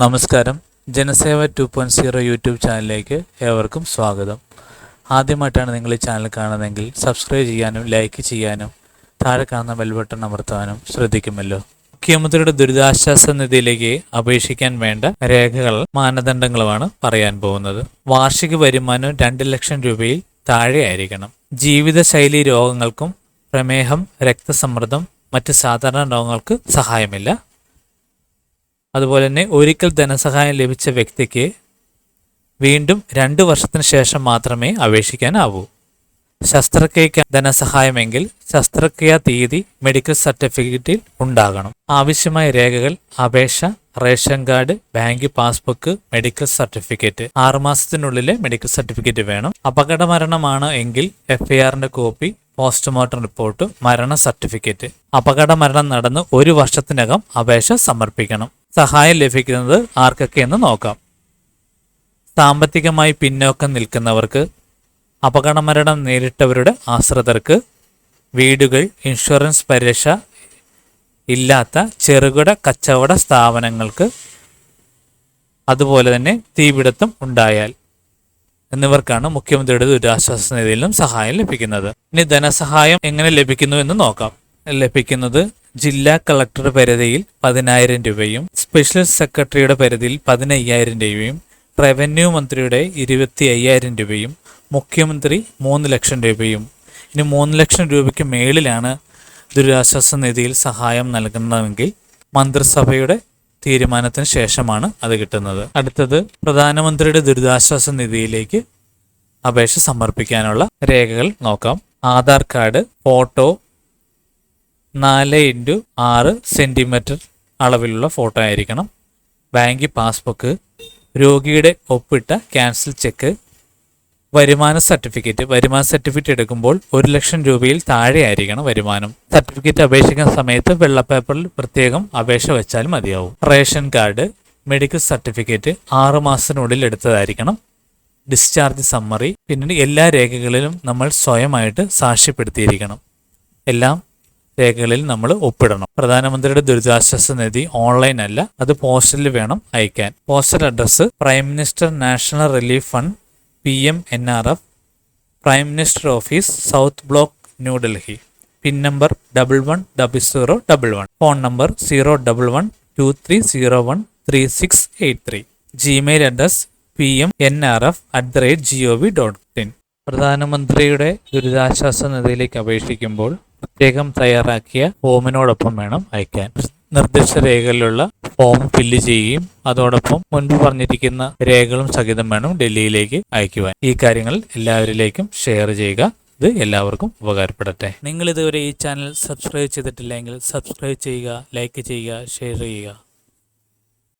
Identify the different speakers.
Speaker 1: നമസ്കാരം. Janaseva two point zero YouTube ചാനലിലേക്ക് ഏവർക്കും സ്വാഗതം. ആദ്യമായിട്ടാണ് നിങ്ങൾ ഈ ചാനൽ കാണുന്നതെങ്കിൽ സബ്സ്ക്രൈബ് ചെയ്യാനും ലൈക്ക് ചെയ്യാനും താഴെ കാണുന്ന ബെൽ ബട്ടൺ അമർത്താനും ശ്രദ്ധിക്കുമല്ലോ. മുഖ്യമന്ത്രിയുടെ ദുരിതാശ്വാസ നിധിയിലേക്ക് അപേക്ഷിക്കാൻ വേണ്ട രേഖകൾ മാനദണ്ഡങ്ങളുമാണ് പറയാൻ പോകുന്നത്. വാർഷിക വരുമാനം രണ്ട് ലക്ഷം രൂപയിൽ താഴെയായിരിക്കണം. ജീവിതശൈലി രോഗങ്ങൾക്കും പ്രമേഹം രക്തസമ്മർദ്ദം മറ്റ് സാധാരണ രോഗങ്ങൾക്ക് സഹായമില്ല. അതുപോലെ തന്നെ ഒരിക്കൽ ധനസഹായം ലഭിച്ച വ്യക്തിക്ക് വീണ്ടും രണ്ട് വർഷത്തിന് ശേഷം മാത്രമേ അപേക്ഷിക്കാനാവൂ. ശസ്ത്രക്രിയയ്ക്ക് ധനസഹായമെങ്കിൽ ശസ്ത്രക്രിയാ തീയതി മെഡിക്കൽ സർട്ടിഫിക്കറ്റിൽ ഉണ്ടാകണം. ആവശ്യമായ രേഖകൾ അപേക്ഷ ration card bank passbook medical certificate. ആറുമാസത്തിനുള്ളിലെ medical certificate വേണം. അപകട മരണമാണ് എങ്കിൽ എഫ്ഐആറിന്റെ കോപ്പി പോസ്റ്റ്മോർട്ടം റിപ്പോർട്ട് മരണ സർട്ടിഫിക്കറ്റ്. അപകട മരണം നടന്ന് ഒരു വർഷത്തിനകം അപേക്ഷ സമർപ്പിക്കണം. സഹായം ലഭിക്കുന്നത് ആർക്കൊക്കെയെന്ന് നോക്കാം. സാമ്പത്തികമായി പിന്നോക്കം നിൽക്കുന്നവർക്ക് അപകടമരണം നേരിട്ടവരുടെ ആശ്രിതർക്ക് വീടുകൾ ഇൻഷുറൻസ് പരിരക്ഷ ഇല്ലാത്ത ചെറുകിട കച്ചവട സ്ഥാപനങ്ങൾക്ക് അതുപോലെ തന്നെ തീപിടുത്തം ഉണ്ടായാൽ എന്നിവർക്കാണ് മുഖ്യമന്ത്രിയുടെ ദുരിതാശ്വാസ നിധിയിലും സഹായം ലഭിക്കുന്നത്. ഇനി ധനസഹായം എങ്ങനെ ലഭിക്കുന്നു എന്ന് നോക്കാം. ലഭിക്കുന്നത് ജില്ലാ കളക്ടറുടെ പരിധിയിൽ പതിനായിരം രൂപയും സ്പെഷ്യൽ സെക്രട്ടറിയുടെ പരിധിയിൽ പതിനയ്യായിരം രൂപയും റവന്യൂ മന്ത്രിയുടെ ഇരുപത്തി അയ്യായിരം രൂപയും മുഖ്യമന്ത്രി മൂന്ന് ലക്ഷം രൂപയും. ഇനി മൂന്ന് ലക്ഷം രൂപയ്ക്ക് മേളിലാണ് ദുരിതാശ്വാസ നിധിയിൽ സഹായം നൽകുന്നതെങ്കിൽ മന്ത്രിസഭയുടെ തീരുമാനത്തിന് ശേഷമാണ് അത് കിട്ടുന്നത്. അടുത്തത് പ്രധാനമന്ത്രിയുടെ ദുരിതാശ്വാസ നിധിയിലേക്ക് അപേക്ഷ സമർപ്പിക്കാനുള്ള രേഖകൾ നോക്കാം. ആധാർ കാർഡ് ഫോട്ടോ നാല് ഇന്റു ആറ് സെന്റിമീറ്റർ അളവിലുള്ള ഫോട്ടോ ആയിരിക്കണം. ബാങ്ക് പാസ്ബുക്ക് രോഗിയുടെ ഒപ്പിട്ട ക്യാൻസൽ ചെക്ക് വരുമാന സർട്ടിഫിക്കറ്റ്. വരുമാന സർട്ടിഫിക്കറ്റ് എടുക്കുമ്പോൾ ഒരു ലക്ഷം രൂപയിൽ താഴെ ആയിരിക്കണം വരുമാനം. സർട്ടിഫിക്കറ്റ് അപേക്ഷിക്കുന്ന സമയത്ത് വെള്ള പേപ്പറിൽ പ്രത്യേകം അപേക്ഷ വെച്ചാൽ മതിയാവും. റേഷൻ കാർഡ് മെഡിക്കൽ സർട്ടിഫിക്കറ്റ് ആറു മാസത്തിനുള്ളിൽ എടുത്തതായിരിക്കണം. ഡിസ്ചാർജ് സമ്മറി പിന്നീട് എല്ലാ രേഖകളിലും നമ്മൾ സ്വയമായിട്ട് സാക്ഷ്യപ്പെടുത്തിയിരിക്കണം. എല്ലാം രേഖകളിൽ നമ്മൾ ഒപ്പിടണം. പ്രധാനമന്ത്രിയുടെ ദുരിതാശ്വാസ നിധി ഓൺലൈൻ അല്ല അത് പോസ്റ്റലിൽ വേണം അയക്കാൻ. Postal address prime minister national relief fund P M N R F prime minister office south block New Delhi pin number double one double zero double one phone number zero double one two three zero one three six eight three Gmail address P M N R F at the rate G O V dot in പ്രധാനമന്ത്രിയുടെ ദുരിതാശ്വാസ നിധിയിലേക്ക് അപേക്ഷിക്കുമ്പോൾ പ്രത്യേകം തയ്യാറാക്കിയ ഫോമിനോടൊപ്പം വേണം അയക്കാൻ. നിർദ്ദിഷ്ട രേഖകളിലുള്ള form fill ചെയ്യുകയും അതോടൊപ്പം മുൻപ് പറഞ്ഞിരിക്കുന്ന രേഖകളും സഹിതം വേണം ഡൽഹിയിലേക്ക് അയക്കുവാൻ. ഈ കാര്യങ്ങൾ എല്ലാവരിലേക്കും ഷെയർ ചെയ്യുക. ഇത് എല്ലാവർക്കും ഉപകാരപ്പെടട്ടെ. നിങ്ങൾ ഇതുവരെ ഈ ചാനൽ സബ്സ്ക്രൈബ് ചെയ്തിട്ടില്ലെങ്കിൽ സബ്സ്ക്രൈബ് ചെയ്യുക ലൈക്ക് ചെയ്യുക ഷെയർ ചെയ്യുക.